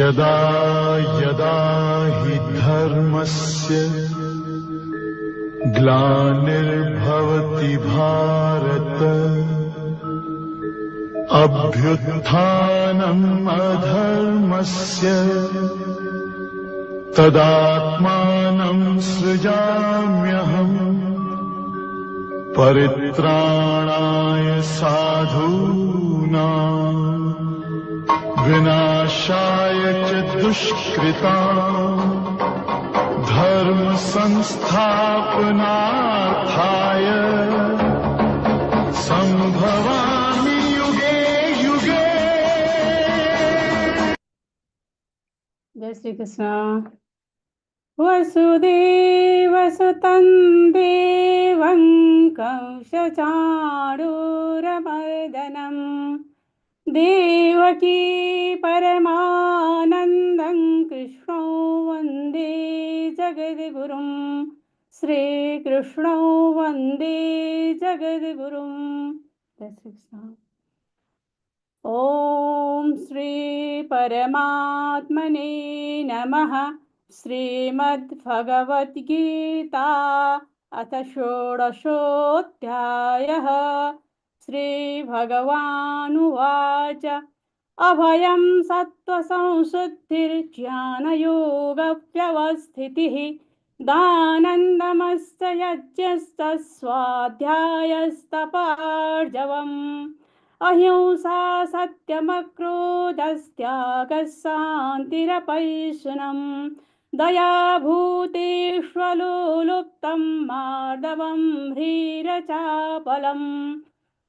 यदा यदा हि धर्मस्य ग्लानिर्भवति भारत अभ्युत्थानम् अधर्मस्य तदात्मानम् सृजाम्यहम् परित्राणाय साधूनाम् विनाशाय च दुष्कृता। धर्म संस्थापनार्थाय सम्भवामि युगे युगे। जय श्री कृष्ण वसुदेवसुतं देवं कंसचाणूरमर्दनम् देवकी परमानन्दं कृष्णो वंदे जगद्गुरुं। श्रीकृष्णो वंदे जगद्गुरुं। ॐ श्री परमात्मने नमः। श्रीमद्भगवद्गीता अथ षोडशोऽध्यायः। श्रीभगवानुवाच। अभयं सत्त्वसंशुद्धिर्ज्ञानयोगव्यवस्थितिः। दानन्दमश्च यज्ञश्च स्वाध्यायस्तपार्जवम् अहिंसा सत्यमक्रोधस्त्यागः शान्तिरपैशुनम् दयाभूतेष्वलोलुप्तं मार्दवं ह्रीरचापलम्।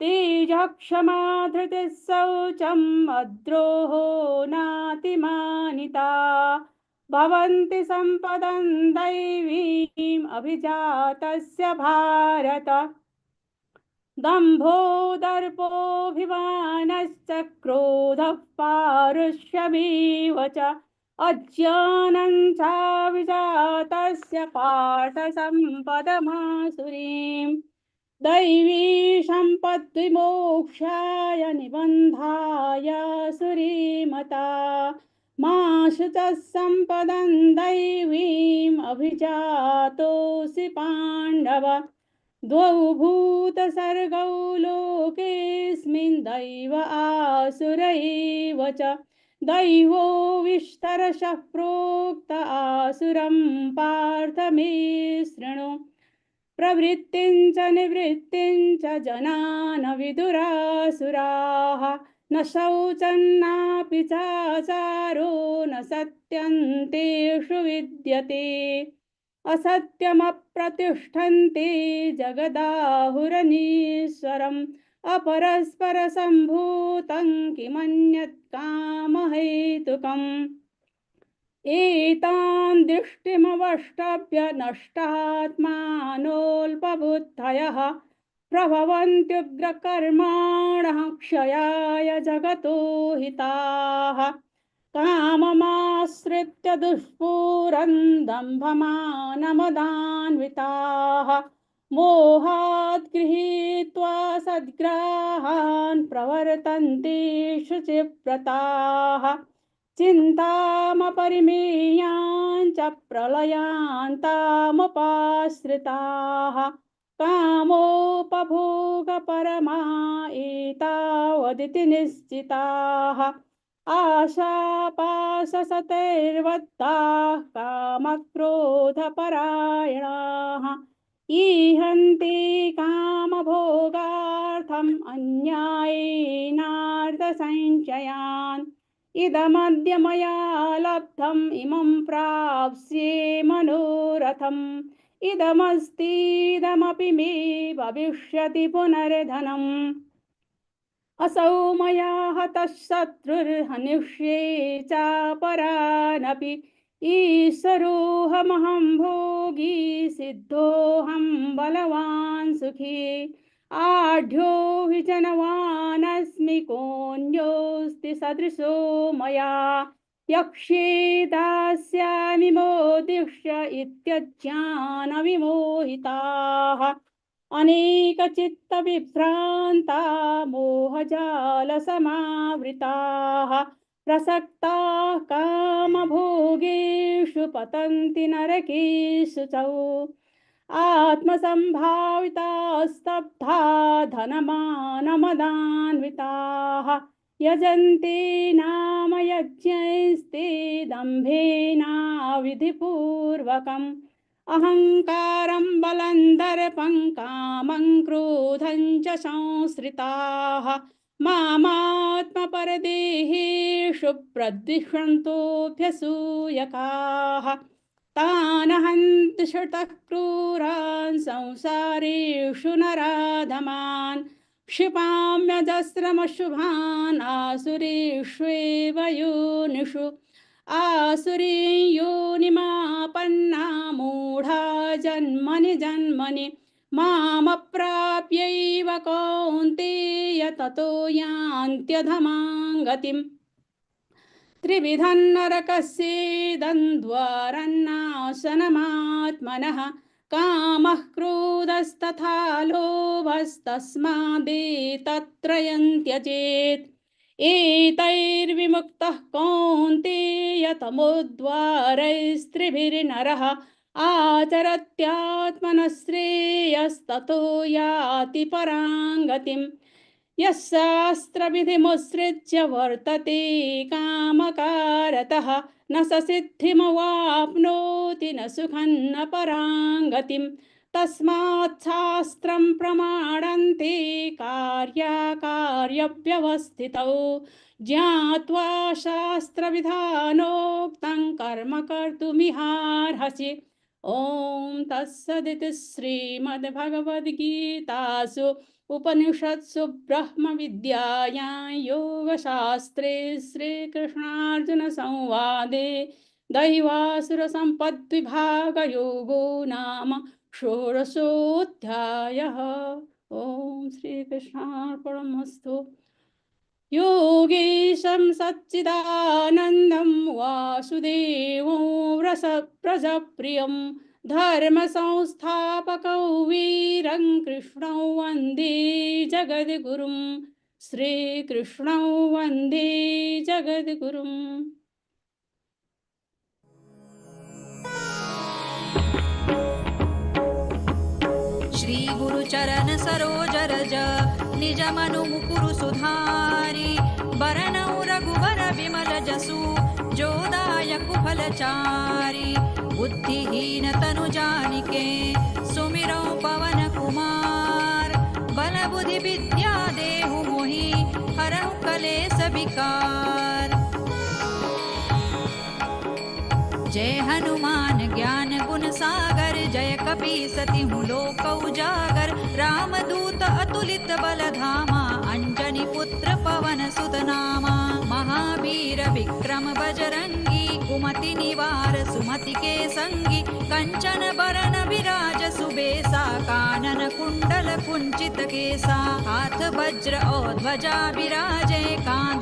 तेजक्षमा धृतिः शौचम् अद्रोहो नातिमानिता। भवन्ति सम्पदं दैवीम् अभिजातस्य भारत। दम्भो दर्पोऽभिमानश्च क्रोधः पारुष्यमेव च। अज्ञानं चाविजातस्य पार्थसम्पदमासुरीम् दैवी सम्पद्विमोक्षाय निबन्धाय सुरीमता माश्रुतः सम्पदं दैवीम् अभिजातोऽसि पाण्डव। द्वौ भूतसर्गौ लोकेऽस्मिन् दैव आसुरैव च। दैवो विस्तरशः प्रोक्त आसुरं पार्थमे शृणु। प्रवृत्तिं च निवृत्तिं च जनान विदुरासुराः न शौचन्नापि चाचारो न सत्यन्तेषु विद्यते। असत्यमप्रतिष्ठन्ते जगदाहुरनीश्वरम्। अपरस्परसम्भूतं किमन्यत् कामहेतुकम् एतान् दृष्टिमवष्टभ्य नष्टात्मानोऽल्पबुद्धयः प्रभवन्त्युग्रकर्माणः क्षयाय जगतो हिताः। काममाश्रित्य दुष्पूरन् दम्भमानमदान्विताः मोहात् गृहीत्वा सद्ग्राहान् प्रवर्तन्ते शुचिव्रताः। चिन्तामपरिमेयाञ्च प्रलयान्तामुपाश्रिताः कामोपभोगपरमा एतावदिति निश्चिताः आशापाशसतैर्बद्धाः कामक्रोधपरायणाः ईहन्ति कामभोगार्थम् अन्यायेनार्धसञ्चयान् इदमद्य मया लब्धम् इमं प्राप्स्ये मनोरथम्। इदमस्तीदमपि मे भविष्यति पुनर्धनम्। असौ मया हतः शत्रुर्हनिष्ये चापरानपि। ईश्वरोऽहमहं भोगी, सिद्धोऽहं बलवान् सुखी। आढ्यो हि जनवानस्मि कोऽन्योऽस्ति सदृशो मया। यक्ष्ये दास्यामि मोदिष्य इत्यज्ञानविमोहिताः। अनेकचित्तविभ्रान्ता मोहजालसमावृताः। प्रसक्ताः कामभोगेषु पतन्ति नरकेषु च। आत्मसम्भाविता स्तब्धा धनमानमदान्विताः यजन्ते नाम यज्ञैस्ते दम्भेनाविधिपूर्वकम्। अहङ्कारं बलं कामं क्रोधं च संश्रिताः। मामात्मपरदेहेषु प्रद्विषन्तोऽभ्यसूयकाः। तान् हन्ति श्रुतः क्रूरान् संसारेषु नराधमान् क्षिपाम्यजस्रमशुभान् आसुरेष्वेव योनिषु। आसुरी योनिमापन्ना मूढा जन्मनि जन्मनि मामप्राप्यैव कौन्तेय ततो यान्त्यधमां गतिम्। त्रिविधं नरकस्येदन्द्वारन्नाशनमात्मनः कामः क्रोधस्तथा लोभस्तस्मादेतत्त्रयं त्यजेत् एतैर्विमुक्तः कौन्तेय तमोद्वारैस्त्रिभिर्नरः आचरत्यात्मनः श्रेयस्ततो याति परां गतिम् यः शास्त्रविधिमुत्सृज्य वर्तते कामकारतः न स सिद्धिमवाप्नोति न सुखं न परां गतिम् तस्मात् शास्त्रं प्रमाणन्ते कार्याकार्यव्यवस्थितौ। ज्ञात्वा शास्त्रविधानोक्तं कर्म कर्तुमिहार्हसि ॐ तत्सदिति श्रीमद्भगवद्गीतासु उपनिषत्सु ब्रह्मविद्यायां योगशास्त्रे श्रीकृष्णार्जुनसंवादे दैवासुरसम्पद्विभागयोगो नाम षोडशोऽध्यायः। ॐ श्रीकृष्णार्पणमस्तु। योगेशं सच्चिदानन्दं वासुदेवं रसप्रजप्रियं धर्मसंस्थापकौ वीरं कृष्णौ वन्दे जगद्गुरुं श्रीकृष्णौ वन्दे जगद्गुरुम् श्री धारी रघुबर विमल जसुदायलचारी बुद्धिहीन तनुजानके सुमिरौ पवन कुमार। बलबुधि विद्या देहुहि हर कले सविकार जय हनुमान ज्ञान कपी सति लोक उजागर राम दूत अतुलित बल धामा अंजनी पुत्र पवन सुत नामा महावीर विक्रम बजरंगी। कुमति निवार सुमति के संगी कंचन बरन विराज सुबेसा। कानन कुंडल कुंचित केसा। हाथ वज्र और ध्वजा विराजे। कांधे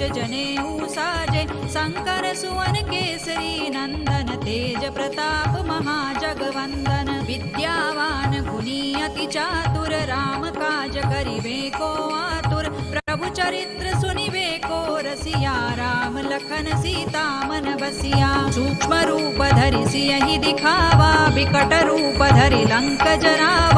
मूज जनेऊ साजे शंकर सुवन केसरी नन्दन तेज प्रताप महाजगवंदन विद्यावान गुणी अति चातुर राम काज करिवे को आतुर प्रभु चरित्र सुनिवे को रसिया राम लखन सीता मन बसिया। सूक्ष्म रूप धरि सियहि दिखावा विकट रूप धरि लंक जरावा।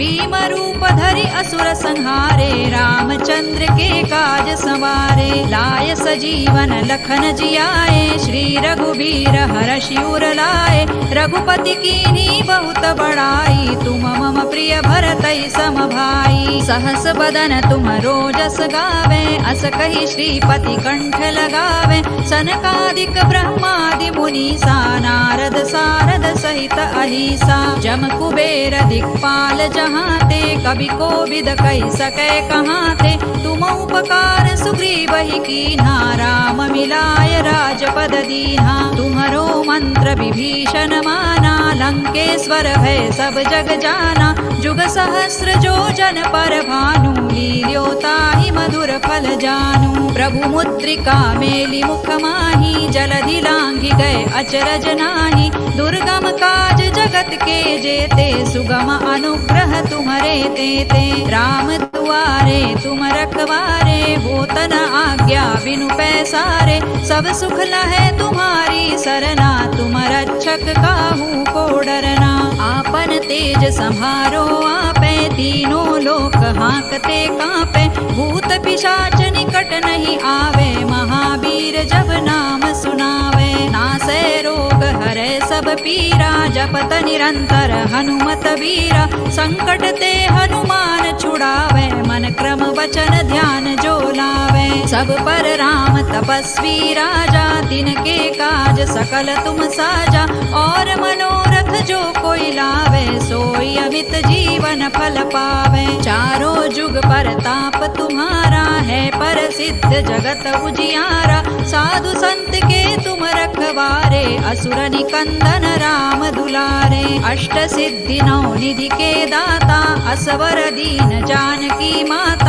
भीम रूप धरि असुर संहारे, रामचंद्र के काज सवारे, लाय सजीवन लखन जियाए, श्री रघुबीर हर शिवर लाए, रघुपति कीनी बहुत बड़ाई तुम मम प्रिय भरत सम भाई। सहस बदन तुम रोजस गावे, अस कही श्रीपति कंठ लगावे। सनकादिक ब्रह्मादि मुनीसा, नारद सारद सहित अहिसा। जम कुबेर दिक्पाल जहाते कवि को विद सके कहाँ थे तुम उपकार सुग्रीव ही कीन्हा राम मिलाय राजपद दीन्हा तुम्हरो मंत्र विभीषण माना। लंकेश्वर है सब जग जाना। जुग सहस्र जो जन पर भानु। लील्योताहि मधुर फल जानू। प्रभु मुद्रिका मेली मुख माही, जलधि लांघि गए अचरज नाही दुर्गम काज जगत के जेते, सुगम अनुग्रह तुम्हरे तेते राम दुआरे, तुम रखवारे हो तन आज्ञा बिनु पैसारे। सब सुख लहे तुम्हारी सरना, तुम रक्षक काहू को डरना। आपन तेज संभारो, आपे तीनों लोक हाकते कांपे, भूत पिशाच निकट नहीं आवे, महावीर जब नाम सुनावे। नासे रोग हरे सब पीरा, जपत निरंतर हनुमत वीरा। संकट ते हनुमान छुड़ावे, मन क्रम वचन ध्यान जो लावे। सब पर राम, तपस्वी राजा, दिन के काज सकल तुम साजा। और मनोरथ जो कोई लावे, सोई अमित जीवन फल पावे। चारों जुग पर ताप तुम्हारा है पर सिद्ध जगत उजियारा। साधु संत के तुम रखवारे, असुर निकंदन राम दुलारे। अष्ट सिद्धि नौ निधि के दाता, असवर दीन जानकी माता।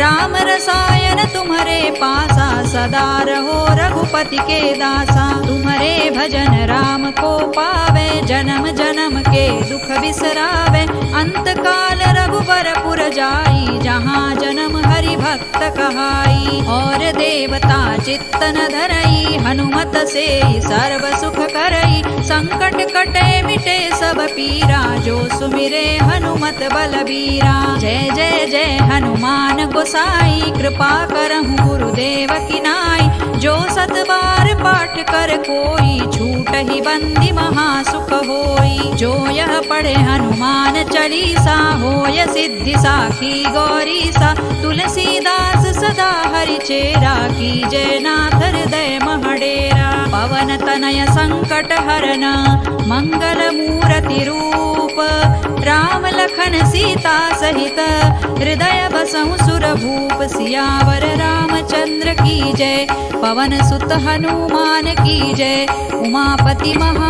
राम रसायन तुम्हारे पासा, सदा रहो रघुपति के दासा। तुम्हारे भजन राम को पावे, जन्म जन्म के दुख बिसरावे। अंत काल रघुबर पुर जाई, जहाँ जन्म हरि भक्त कहाई। और देवता चित्तन धरई, हनुमत से सर्व सुख करई। संकट कटे मिटे सब पीरा, जो सुमिरे हनुमत बलबीरा। जय जय जय हनुमान गोसाई, कृपा करहु गुरुदेव की जो सत बार पाठ कर कोई, छूट ही बंदी महासुख होई। जो यह पढ़े हनुमान चालीसा होय सिद्धि साखी गौरी सा तुलसीदास सदा हरि चेरा की जय नाथ हृदय महडेरा। पवन तनय संकट हरन मंगल मूर्ति रूप। राम लखन सीता सहित हृदय बसहु सुर भूप सियावर रामचंद्र की जय पवन सुत हनुमान की जय। उमापति महा